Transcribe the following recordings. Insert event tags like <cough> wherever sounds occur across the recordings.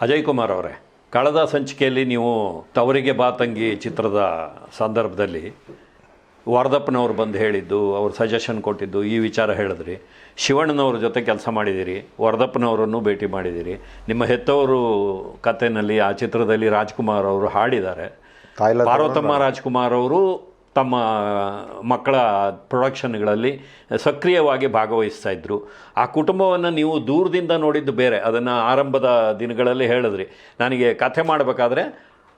ಅಜಯ್ ಕುಮಾರ್ ಅವರೇ ಕಳೆದ ಸಂಚಿಕೆಯಲ್ಲಿ ನೀವು ತವರಿಗೆ ಬಾ ತಂಗಿ ಚಿತ್ರದ ಸಂದರ್ಭದಲ್ಲಿ ವರದಪ್ಪನವ್ರು ಬಂದು ಹೇಳಿದ್ದು ಅವ್ರು ಸಜೆಷನ್ ಕೊಟ್ಟಿದ್ದು ಈ ವಿಚಾರ ಹೇಳಿದ್ರಿ. ಶಿವಣ್ಣನವ್ರ ಜೊತೆ ಕೆಲಸ ಮಾಡಿದ್ದೀರಿ ವರದಪ್ಪನವರನ್ನು ಭೇಟಿ ಮಾಡಿದ್ದೀರಿ. ನಿಮ್ಮ ಹೆತ್ತವರು ಕಥೆನಲ್ಲಿ ಆ ಚಿತ್ರದಲ್ಲಿ ರಾಜ್ಕುಮಾರ್ ಅವರು ಹಾಡಿದ್ದಾರೆ. ಪಾರ್ವತಮ್ಮ ರಾಜ್ಕುಮಾರ್ ಅವರು ತಮ್ಮ ಮಕ್ಕಳ ಪ್ರೊಡಕ್ಷನ್ಗಳಲ್ಲಿ ಸಕ್ರಿಯವಾಗಿ ಭಾಗವಹಿಸ್ತಾ ಇದ್ದರು ಆ ಕುಟುಂಬವನ್ನು ನೀವು ದೂರದಿಂದ ನೋಡಿದ್ದು ಬೇರೆ. ಅದನ್ನು ಆರಂಭದ ದಿನಗಳಲ್ಲಿ ಹೇಳಿದ್ರಿ. ನನಗೆ ಕಥೆ ಮಾಡಬೇಕಾದ್ರೆ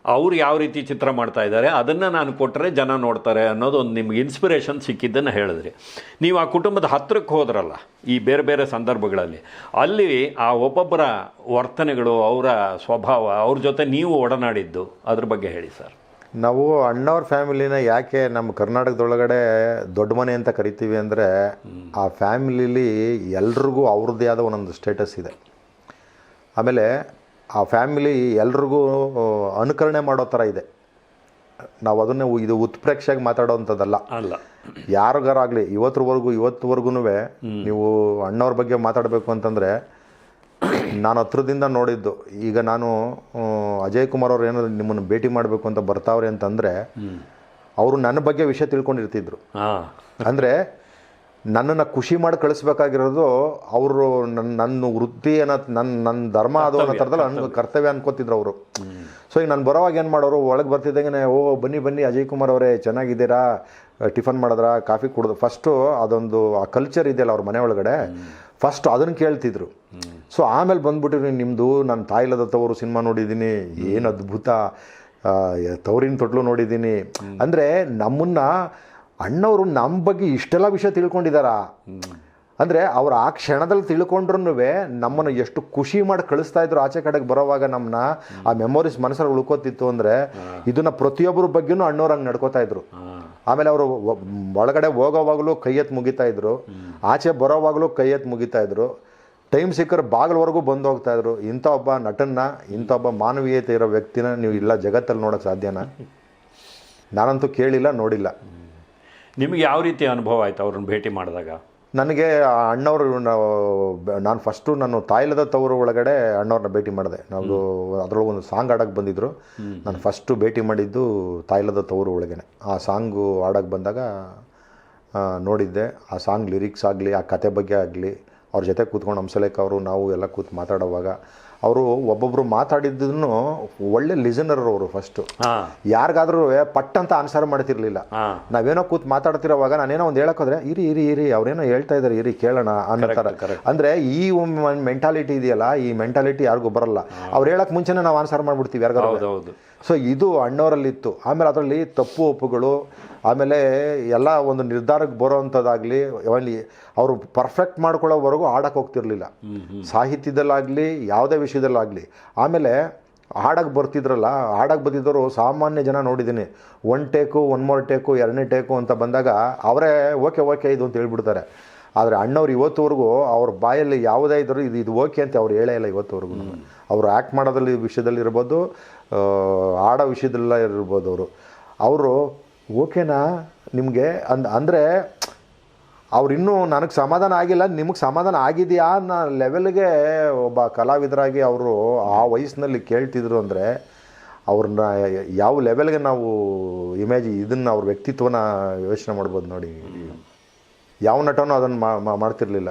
ಅವ್ರು ಯಾವ ರೀತಿ ಚಿತ್ರ ಮಾಡ್ತಾ ಇದ್ದಾರೆ, ಅದನ್ನು ನಾನು ಕೊಟ್ಟರೆ ಜನ ನೋಡ್ತಾರೆ ಅನ್ನೋದು ಒಂದು ನಿಮ್ಗೆ ಇನ್ಸ್ಪಿರೇಷನ್ ಸಿಕ್ಕಿದ್ದನ್ನು ಹೇಳಿದ್ರಿ. ನೀವು ಆ ಕುಟುಂಬದ ಹತ್ತಿರಕ್ಕೆ ಹೋದ್ರಲ್ಲ, ಈ ಬೇರೆ ಬೇರೆ ಸಂದರ್ಭಗಳಲ್ಲಿ, ಅಲ್ಲಿ ಆ ಒಬ್ಬೊಬ್ಬರ ವರ್ತನೆಗಳು, ಅವರ ಸ್ವಭಾವ, ಅವ್ರ ಜೊತೆ ನೀವು ಒಡನಾಡಿದ್ದು, ಅದ್ರ ಬಗ್ಗೆ ಹೇಳಿ ಸರ್. ನಾವು ಅಣ್ಣವ್ರ ಫ್ಯಾಮಿಲಿನ ಯಾಕೆ ನಮ್ಮ ಕರ್ನಾಟಕದೊಳಗಡೆ ದೊಡ್ಡ ಮನೆ ಅಂತ ಕರಿತೀವಿ ಅಂದರೆ ಆ ಫ್ಯಾಮಿಲಿಲಿ ಎಲ್ರಿಗೂ ಅವ್ರದ್ದೇ ಆದ ಒಂದೊಂದು ಸ್ಟೇಟಸ್ ಇದೆ. ಆಮೇಲೆ ಆ ಫ್ಯಾಮಿಲಿ ಎಲ್ರಿಗೂ ಅನುಕರಣೆ ಮಾಡೋ ಥರ ಇದೆ. ನಾವು ಅದನ್ನೇ ಇದು ಉತ್ಪ್ರೇಕ್ಷೆಯಾಗಿ ಮಾತಾಡೋವಂಥದ್ದಲ್ಲ. ಅಲ್ಲ. ಯಾರಿಗಾರಾಗಲಿ ಇವತ್ತರವರೆಗೂ ಇವತ್ತುವರೆಗೂ ನೀವು ಅಣ್ಣವ್ರ ಬಗ್ಗೆ ಮಾತಾಡಬೇಕು ಅಂತಂದರೆ ನಾನು ಹತ್ರದಿಂದ ನೋಡಿದ್ದು. ಈಗ ನಾನು ಅಜಯ್ ಕುಮಾರ್ ಅವ್ರು ಏನಾದ್ರು ನಿಮ್ಮನ್ನು ಭೇಟಿ ಮಾಡಬೇಕು ಅಂತ ಬರ್ತಾವ್ರೆ ಅಂತಂದರೆ ಅವರು ನನ್ನ ಬಗ್ಗೆ ವಿಷಯ ತಿಳ್ಕೊಂಡಿರ್ತಿದ್ರು. ಅಂದರೆ ನನ್ನನ್ನು ಖುಷಿ ಮಾಡಿ ಕಳಿಸ್ಬೇಕಾಗಿರೋದು ಅವರು ನನ್ನ ನನ್ನ ವೃತ್ತಿ ಅನ್ನೋ ನನ್ನ ನನ್ನ ಧರ್ಮ ಅದು ಅನ್ನೋ ಥರದಲ್ಲಿ ನನ್ನ ಕರ್ತವ್ಯ. ಅನ್ಕೋತಿದ್ರು ಅವರು. ಸೊ ಈಗ ನಾನು ಬರೋವಾಗ ಏನು ಮಾಡೋರು ಒಳಗೆ ಬರ್ತಿದ್ದಂಗೆ ಓ ಬನ್ನಿ ಬನ್ನಿ ಅಜಯ್ ಕುಮಾರ್ ಅವರೇ ಚೆನ್ನಾಗಿದ್ದೀರಾ? ಟಿಫನ್ ಮಾಡಿದ್ರಾ? ಕಾಫಿ ಕುಡಿದು ಫಸ್ಟು ಅದೊಂದು ಆ ಕಲ್ಚರ್ ಇದೆಯಲ್ಲ ಅವ್ರ ಮನೆ ಒಳಗಡೆ. ಫಸ್ಟ್ ಅದನ್ನು ಕೇಳ್ತಿದ್ರು. ಸೊ ಆಮೇಲೆ ಬಂದ್ಬಿಟ್ಟಿರಿ ನಿಮ್ಮದು ನಾನು ತಾಯಿಲದ ತವರು ಸಿನಿಮಾ ನೋಡಿದ್ದೀನಿ ಏನು ಅದ್ಭುತ ತವರಿನ ತೊಟ್ಲು ನೋಡಿದ್ದೀನಿ. ಅಂದರೆ ನಮ್ಮನ್ನು ಅಣ್ಣವರು ನಮ್ಮ ಬಗ್ಗೆ ಇಷ್ಟೆಲ್ಲ ವಿಷಯ ತಿಳ್ಕೊಂಡಿದ್ದಾರ ಅಂದರೆ ಅವ್ರು ಆ ಕ್ಷಣದಲ್ಲಿ ತಿಳ್ಕೊಂಡ್ರೂ ನಮ್ಮನ್ನು ಎಷ್ಟು ಖುಷಿ ಮಾಡಿ ಕಳಿಸ್ತಾ ಇದ್ರು ಆಚೆ ಕಡೆಗೆ ಬರೋವಾಗ ನಮ್ಮನ್ನ ಆ ಮೆಮೊರೀಸ್ ಮನಸ್ಸಲ್ಲಿ ಉಳ್ಕೋತಿತ್ತು ಅಂದರೆ ಇದನ್ನು ಪ್ರತಿಯೊಬ್ಬರ ಬಗ್ಗೆನೂ ಅಣ್ಣವ್ರು ಹಂಗೆ ನಡ್ಕೋತಾ ಇದ್ರು. ಆಮೇಲೆ ಅವರು ಒಳಗಡೆ ಹೋಗೋವಾಗಲೂ ಕೈ ಎತ್ತು ಮುಗಿತಾ ಇದ್ರು. ಆಚೆ ಬರೋವಾಗಲೂ ಕೈ ಎತ್ತು ಮುಗಿತಾ ಇದ್ರು. ಟೈಮ್ ಸಿಕ್ಕರೆ ಬಾಗಿಲವರೆಗೂ ಬಂದು ಹೋಗ್ತಾ ಇದ್ರು. ಇಂಥ ಒಬ್ಬ ನಟನ್ನ ಇಂಥ ಒಬ್ಬ ಮಾನವೀಯತೆ ಇರೋ ವ್ಯಕ್ತಿನ ನೀವು ಇಲ್ಲ ಜಗತ್ತಲ್ಲಿ ನೋಡೋಕೆ ಸಾಧ್ಯನಾ? ನಾನಂತೂ ಕೇಳಿಲ್ಲ ನೋಡಿಲ್ಲ. ನಿಮಗೆ ಯಾವ ರೀತಿ ಅನುಭವ ಆಯ್ತು ಅವ್ರನ್ನ ಭೇಟಿ ಮಾಡಿದಾಗ? ನನಗೆ ಆ ಅಣ್ಣವರು ನಾನು ಫಸ್ಟು ನಾನು ತಾಯಿಲದ ತವರು ಒಳಗಡೆ ಅಣ್ಣವ್ರನ್ನ ಭೇಟಿ ಮಾಡಿದೆ. ನಾವು ಅದರೊಳಗೆ ಒಂದು ಸಾಂಗ್ ಆಡೋಕ್ಕೆ ಬಂದಿದ್ದರು ನಾನು ಫಸ್ಟು ಭೇಟಿ ಮಾಡಿದ್ದು ತಾಯಿಲದ ತವರು ಒಳಗೇನೆ. ಆ ಸಾಂಗು ಆಡೋಕ್ಕೆ ಬಂದಾಗ ನೋಡಿದ್ದೆ. ಆ ಸಾಂಗ್ ಲಿರಿಕ್ಸ್ ಆಗಲಿ ಆ ಕತೆ ಬಗ್ಗೆ ಆಗಲಿ ಅವ್ರ ಜೊತೆ ಕೂತ್ಕೊಂಡು ಹಂಸಲೇಖ ಅವರು ನಾವು ಎಲ್ಲ ಕೂತು ಮಾತಾಡೋವಾಗ ಅವರು ಒಬ್ಬೊಬ್ಬರು ಮಾತಾಡಿದ್ದನ್ನು ಒಳ್ಳೆ ಲಿಸನರ್ ಅವರು ಫಸ್ಟು ಯಾರಿಗಾದ್ರೂ ಪಟ್ ಅಂತ ಆನ್ಸರ್ ಮಾಡ್ತಿರ್ಲಿಲ್ಲ. ನಾವೇನೋ ಕೂತ್ ಮಾತಾಡ್ತಿರೋವಾಗ ನಾನೇನೋ ಒಂದು ಹೇಳಕ್ಕೋದ್ರೆ ಇರಿ ಇರಿ ಇರಿ ಅವ್ರೇನೋ ಹೇಳ್ತಾ ಇದಾರೆ ಇರಿ ಕೇಳೋಣ ಅನ್ನೋ ಕರೆ ಅಂದ್ರೆ ಈ ಮೆಂಟಾಲಿಟಿ ಇದೆಯಲ್ಲ ಈ ಮೆಂಟಾಲಿಟಿ ಯಾರಿಗೂ ಬರಲ್ಲ. ಅವ್ರು ಹೇಳಕ್ ಮುಂಚೆನೇ ನಾವು ಆನ್ಸರ್ ಮಾಡ್ಬಿಡ್ತೀವಿ ಹೌದೌದು. ಸೊ ಇದು ಅಣ್ಣವರಲ್ಲಿತ್ತು ಆಮೇಲೆ ಅದರಲ್ಲಿ ತಪ್ಪು ಒಪ್ಪುಗಳು ಆಮೇಲೆ ಎಲ್ಲ ಒಂದು ನಿರ್ಧಾರಕ್ಕೆ ಬರೋವಂಥದ್ದಾಗಲಿ ಅಲ್ಲಿ ಅವರು ಪರ್ಫೆಕ್ಟ್ ಮಾಡ್ಕೊಳ್ಳೋವರೆಗೂ ಆಡಕ್ಕೆ ಹೋಗ್ತಿರ್ಲಿಲ್ಲ. ಸಾಹಿತ್ಯದಲ್ಲಾಗಲಿ ಯಾವುದೇ ವಿಷಯದಲ್ಲಾಗಲಿ. ಆಮೇಲೆ ಹಾಡಕ್ಕೆ ಬರ್ತಿದ್ರಲ್ಲ ಹಾಡಕ್ಕೆ ಬಂದಿದ್ದವರು ಸಾಮಾನ್ಯ ಜನ ನೋಡಿದ್ದೀನಿ. One take one more take ಎರಡನೇ ಟೇಕು ಅಂತ ಬಂದಾಗ ಅವರೇ ಓಕೆ ಓಕೆ ಇದು ಅಂತ ಹೇಳ್ಬಿಡ್ತಾರೆ. ಆದರೆ ಅಣ್ಣವ್ರು ಇವತ್ತುವರೆಗೂ ಅವ್ರ ಬಾಯಲ್ಲಿ ಯಾವುದೇ ಇದ್ದರೂ ಇದು ಇದು ಓಕೆ ಅಂತ ಅವ್ರು ಹೇಳೇ ಇಲ್ಲ ಇವತ್ತುವರೆಗೂ ಅವರು ಆ್ಯಕ್ಟ್ ಮಾಡೋದ್ರಲ್ಲಿ ವಿಷಯದಲ್ಲಿ ಇರ್ಬೋದು ಆ, ಆಡೋ ವಿಷಯದಲ್ಲ ಇರ್ಬೋದು ಅವರು. ಅವರು ಓಕೆನಾ ನಿಮಗೆ ಅಂದ ಅಂದರೆ ಅವ್ರು ಇನ್ನೂ ನನಗೆ ಸಮಾಧಾನ ಆಗಿಲ್ಲ ನಿಮಗೆ ಸಮಾಧಾನ ಆಗಿದೆಯಾ ಅನ್ನೋ ಲೆವೆಲ್ಗೆ ಒಬ್ಬ ಕಲಾವಿದರಾಗಿ ಅವರು ಆ ವಯಸ್ಸಿನಲ್ಲಿ ಕೇಳ್ತಿದ್ರು ಅಂದರೆ ಅವ್ರನ್ನ ಯಾವ ಲೆವೆಲ್ಗೆ ನಾವು ಇಮೇಜ್ ಇದನ್ನು ಅವ್ರ ವ್ಯಕ್ತಿತ್ವನ ಯೋಚನೆ ಮಾಡ್ಬೋದು ನೋಡಿ. ಯಾವ ನಟನು ಅದನ್ನು ಮಾಡ್ತಿರ್ಲಿಲ್ಲ.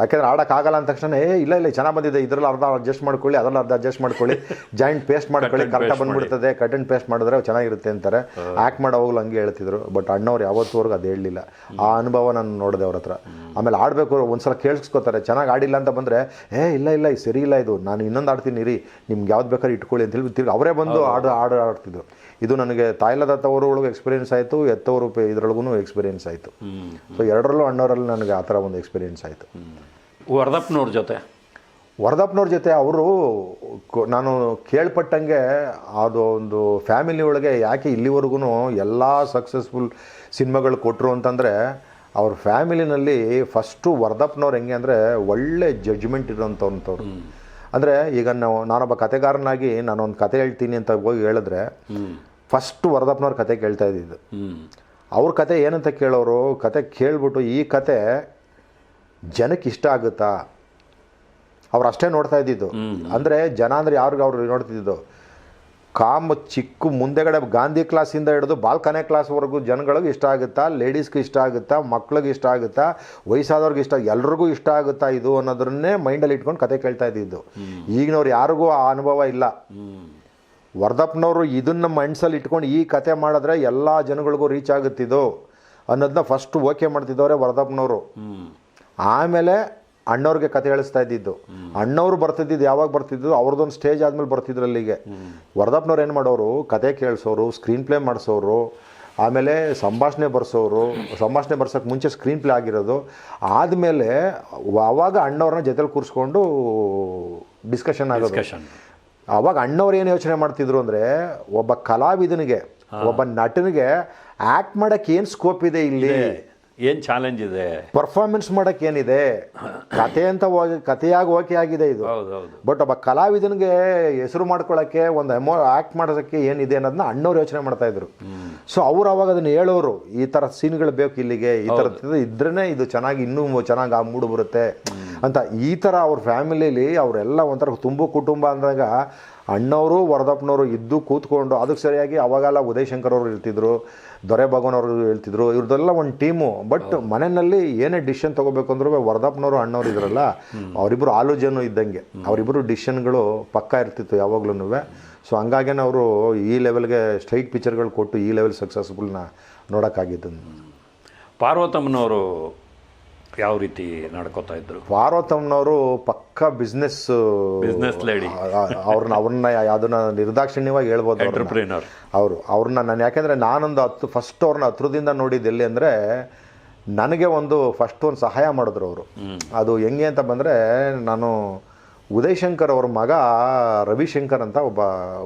ಯಾಕೆಂದ್ರೆ ಆಡೋಕ್ಕಾಗಲ್ಲ ಅಂದ ತಕ್ಷಣ ಏ ಇಲ್ಲ ಇಲ್ಲ ಚೆನ್ನಾಗಿ ಬಂದಿದೆ. ಇದ್ರಲ್ಲಿ ಅರ್ಧ ಅಡ್ಜಸ್ಟ್ ಮಾಡ್ಕೊಳ್ಳಿ ಅದರಲ್ಲಿ ಅರ್ಧ ಅಡ್ಜಸ್ಟ್ ಮಾಡ್ಕೊಳ್ಳಿ. ಜಾಯಿಂಟ್ ಪೇಸ್ಟ್ ಮಾಡ್ಕೊಳ್ಳಿ ಕರೆಕ್ಟ್ ಕರೆಕ್ಟಾಗಿ ಬಂದ್ಬಿಡ್ತದೆ. ಕಟ್ ಅಂಡ್ ಪೇಸ್ಟ್ ಮಾಡಿದ್ರೆ ಚೆನ್ನಾಗಿರುತ್ತೆ ಅಂತಾರೆ. ಆ್ಯಕ್ಟ್ ಮಾಡೋವಾಗಲೂ ಹಂಗೆ ಹೇಳ್ತಿದ್ರು. ಬಟ್ ಅಣ್ಣವ್ರು ಯಾವತ್ತೂವರೆಗೂ ಅದು ಹೇಳಲಿಲ್ಲ. ಆ ಅನುಭವ ನಾನು ನೋಡಿದೆ ಅವ್ರ ಹತ್ರ. ಆಮೇಲೆ ಆಡಬೇಕು ಒಂದ್ಸಲ ಕೇಳಿಸ್ಕೊತಾರೆ. ಚೆನ್ನಾಗಿ ಆಡಿಲ್ಲ ಅಂತ ಬಂದರೆ ಏ ಇಲ್ಲ ಇಲ್ಲ ಇದು ಸರಿ ಇಲ್ಲ ಇದು. ನಾನು ಇನ್ನೊಂದು ಆಡ್ತೀನಿ ರೀ ನಿಮ್ಗೆ ಯಾವ್ದು ಬೇಕಾದ್ರೆ ಇಟ್ಕೊಳ್ಳಿ ಅಂತ ಹೇಳಿ ತಿರ್ಗಿ ಅವರೇ ಬಂದು ಆಡ ಆಡ ಆಡ್ತಿದ್ರು. ಇದು ನನಗೆ ತಾಯಿಲದ ತವರೊಳಗೆ ಎಕ್ಸ್ಪೀರಿಯನ್ಸ್ ಆಯಿತು ಎತ್ತವರು ಇದ್ರೊಳಗೂ ಎಕ್ಸ್ಪೀರಿಯನ್ಸ್ ಆಯಿತು. ಸೊ ಎರಡರಲ್ಲೂ ಅಣ್ಣವರಲ್ಲಿ ನನಗೆ ಆ ಥರ ಒಂದು ಎಕ್ಸ್ಪೀರಿಯೆನ್ಸ್ ಆಯಿತು. ವರದಪ್ಪನವ್ರ ಜೊತೆ? ವರದಪ್ಪನವ್ರ ಜೊತೆ ಅವರು ನಾನು ಕೇಳ್ಪಟ್ಟಂಗೆ ಅದು ಒಂದು ಫ್ಯಾಮಿಲಿ ಒಳಗೆ ಯಾಕೆ ಇಲ್ಲಿವರೆಗೂ ಎಲ್ಲ ಸಕ್ಸಸ್ಫುಲ್ ಸಿನಿಮಾಗಳು ಕೊಟ್ಟರು ಅಂತಂದರೆ ಅವ್ರ ಫ್ಯಾಮಿಲಿನಲ್ಲಿ ಫಸ್ಟು ವರದಪ್ಪನವ್ರು ಹೆಂಗೆ ಅಂದರೆ ಒಳ್ಳೆ ಜಡ್ಜ್ಮೆಂಟ್ ಇರೋಂಥವ್ರಂಥವ್ರು ಅಂದರೆ ಈಗ ನಾವು ನಾನೊಬ್ಬ ಕತೆಗಾರನಾಗಿ ನಾನೊಂದು ಕತೆ ಹೇಳ್ತೀನಿ ಅಂತ ಹೋಗಿ ಹೇಳಿದ್ರೆ ಫಸ್ಟು ವರದಪ್ಪನವ್ರ ಕತೆ ಕೇಳ್ತಾ ಇದ್ದಿದ್ದು. ಅವ್ರ ಕತೆ ಏನಂತ ಕೇಳೋರು? ಕತೆ ಕೇಳಿಬಿಟ್ಟು ಈ ಕತೆ ಜನಕ್ಕೆ ಇಷ್ಟ ಆಗುತ್ತಾ? ಅವ್ರು ಅಷ್ಟೇ ನೋಡ್ತಾ ಇದ್ದಿದ್ದು. ಅಂದರೆ ಜನ ಅಂದರೆ ಯಾರಿಗೂ ಅವ್ರು ನೋಡ್ತಿದ್ದು ಕಾಮ ಚಿಕ್ಕ ಮುಂದೆಗಡೆ ಗಾಂಧಿ ಕ್ಲಾಸಿಂದ ಹಿಡಿದು ಬಾಲ್ಕನೆ ಕ್ಲಾಸ್ವರೆಗೂ ಜನಗಳಿಗೆ ಇಷ್ಟ ಆಗುತ್ತಾ? ಲೇಡೀಸ್ಗೆ ಇಷ್ಟ ಆಗುತ್ತಾ? ಮಕ್ಳಿಗೆ ಇಷ್ಟ ಆಗುತ್ತಾ? ವಯಸ್ಸಾದವ್ರಿಗೆ ಇಷ್ಟ ಎಲ್ರಿಗೂ ಇಷ್ಟ ಆಗುತ್ತಾ ಇದು ಅನ್ನೋದನ್ನೇ ಮೈಂಡಲ್ಲಿ ಇಟ್ಕೊಂಡು ಕತೆ ಕೇಳ್ತಾ ಇದ್ದಿದ್ದು. ಈಗಿನವ್ರು ಯಾರಿಗೂ ಆ ಅನುಭವ ಇಲ್ಲ. ವರ್ಧಪ್ಪನವರು ಇದನ್ನ ಮೈಂಡ್ಸಲ್ಲಿ ಇಟ್ಕೊಂಡು ಈ ಕತೆ ಮಾಡಿದ್ರೆ ಎಲ್ಲ ಜನಗಳಿಗೂ ರೀಚ್ ಆಗುತ್ತಿದ್ದು ಅನ್ನೋದನ್ನ ಫಸ್ಟ್ ಓಕೆ ಮಾಡ್ತಿದ್ದವ್ರೆ ವರ್ಧಪ್ಪನವರು. ಆಮೇಲೆ ಅಣ್ಣವ್ರಿಗೆ ಕತೆ ಹೇಳಿಸ್ತಾ ಇದ್ದಿದ್ದು. ಅಣ್ಣವ್ರು ಬರ್ತಿದ್ದಿದ್ದು ಯಾವಾಗ ಬರ್ತಿದ್ದು ಅವ್ರದ್ದೊಂದು ಸ್ಟೇಜ್ ಆದಮೇಲೆ ಬರ್ತಿದ್ರು ಅಲ್ಲಿಗೆ. ವರ್ಧಪ್ಪನವ್ರು ಏನು ಮಾಡೋರು? ಕತೆ ಕೇಳಿಸೋರು ಸ್ಕ್ರೀನ್ ಪ್ಲೇ ಮಾಡಿಸೋರು, ಆಮೇಲೆ ಸಂಭಾಷಣೆ ಬರ್ಸೋರು, ಸಂಭಾಷಣೆ ಬರ್ಸೋಕ್ಕೆ ಮುಂಚೆ ಸ್ಕ್ರೀನ್ ಪ್ಲೇ ಆಗಿರೋದು. ಆದಮೇಲೆ ಅವಾಗ ಅಣ್ಣವ್ರನ್ನ ಜೊತೆಲಿ ಕೂರಿಸ್ಕೊಂಡು ಡಿಸ್ಕಷನ್ ಆಗೋದು. ಅವಾಗ ಅಣ್ಣವ್ರು ಏನು ಯೋಚನೆ ಮಾಡ್ತಿದ್ರು ಅಂದರೆ ಒಬ್ಬ ಕಲಾವಿದನಿಗೆ ಒಬ್ಬ ನಟನಿಗೆ ಆ್ಯಕ್ಟ್ ಮಾಡೋಕ್ಕೆ ಏನು ಸ್ಕೋಪ್ ಇದೆ ಇಲ್ಲಿ? ಏನು ಚಾಲೆಂಜ್ ಇದೆ? ಪರ್ಫಾರ್ಮೆನ್ಸ್ ಮಾಡೋಕ್ಕೆ ಏನಿದೆ? ಕತೆ ಅಂತ ಹೋಗಿ ಕಥೆಯಾಗಿ ಓಕೆ ಆಗಿದೆ ಇದು. ಬಟ್ ಒಬ್ಬ ಕಲಾವಿದನಿಗೆ ಹೆಸರು ಮಾಡ್ಕೊಳ್ಳೋಕ್ಕೆ ಒಂದು ಎಮೋ ಆ್ಯಕ್ಟ್ ಮಾಡೋದಕ್ಕೆ ಏನಿದೆ ಅನ್ನೋದನ್ನ ಅಣ್ಣವ್ರು ಯೋಚನೆ ಮಾಡ್ತಾ ಇದ್ರು. ಸೊ ಅವ್ರು ಅವಾಗ ಅದನ್ನು ಹೇಳೋರು ಈ ಥರ ಸೀನ್ಗಳು ಬೇಕು ಇಲ್ಲಿಗೆ ಈ ಥರ ಇದ್ರೇ ಇದು ಚೆನ್ನಾಗಿ ಇನ್ನೂ ಚೆನ್ನಾಗಿ ಆ ಮೂಡು ಬರುತ್ತೆ ಅಂತ ಈ ಥರ ಅವ್ರ ಫ್ಯಾಮಿಲಿಲಿ ಅವರೆಲ್ಲ ಒಂಥರ ತುಂಬು ಕುಟುಂಬ ಅಂದಾಗ ಅಣ್ಣವರು ವರದಪ್ಪನವರು ಇದ್ದು ಕೂತ್ಕೊಂಡು ಅದಕ್ಕೆ ಸರಿಯಾಗಿ ಅವಾಗೆಲ್ಲ ಉದಯ್ ಶಂಕರ್ ಅವರು ಇರ್ತಿದ್ರು ದೊರೆ ಭಗವನವರು ಹೇಳ್ತಿದ್ರು ಇವ್ರದ್ದೆಲ್ಲ ಒಂದು ಟೀಮು. ಬಟ್ ಮನೆಯಲ್ಲಿ ಏನೇ ಡಿಸಿಷನ್ ತೊಗೋಬೇಕು ಅಂದ್ರೂ ವರದಪ್ಪನವರು ಅಣ್ಣವ್ರು ಇದ್ರಲ್ಲ ಅವರಿಬ್ಬರು ಆಲೋಚನೆ ಇದ್ದಂಗೆ. ಅವರಿಬ್ಬರು ಡಿಸಿಷನ್ಗಳು ಪಕ್ಕ ಇರ್ತಿತ್ತು ಯಾವಾಗ್ಲೂ ಸೊ ಹಂಗಾಗೇನೆ ಅವರು ಈ ಲೆವೆಲ್ಗೆ ಸ್ಟ್ರೈಟ್ ಪಿಕ್ಚರ್ಗಳು ಕೊಟ್ಟು ಈ ಲೆವೆಲ್ ಸಕ್ಸಸ್ಫುಲ್ನ ನೋಡೋಕ್ಕಾಗಿದ್ದು. ಪಾರ್ವತಮ್ಮನವರು ಯಾವ ರೀತಿ ನಡ್ಕೋತಾ ಇದ್ರು? ಪಾರ್ವತಮ್ಮನವರು ಪಕ್ಕ ಬಿಸ್ನೆಸ್ ಬಿಸ್ನೆಸ್ ಲೇಡಿ ಅವ್ರನ್ನ ಅವ್ರನ್ನ ಅದನ್ನ ನಿರ್ದಾಕ್ಷಿಣ್ಯವಾಗಿ ಹೇಳ್ಬೋದು ಎಂಟರ್ಪ್ರೀನರ್ ಎಂಟರ್ಪ್ರಿನರ್ ಅವರು ಅವ್ರನ್ನ ನಾನು ಯಾಕೆಂದರೆ ನಾನೊಂದು ಹತ್ತು ಫಸ್ಟ್ ಅವ್ರನ್ನ ಹತ್ರದಿಂದ ನೋಡಿದ್ದು ಎಲ್ಲಿ ಅಂದರೆ ನನಗೆ ಒಂದು ಫಸ್ಟ್ ಒಂದು ಸಹಾಯ ಮಾಡಿದ್ರು ಅವರು. ಅದು ಹೆಂಗೆ ಅಂತ ಬಂದರೆ ನಾನು ಉದಯ್ ಶಂಕರ್ ಅವ್ರ ಮಗ ರವಿಶಂಕರ್ ಅಂತ ಒಬ್ಬ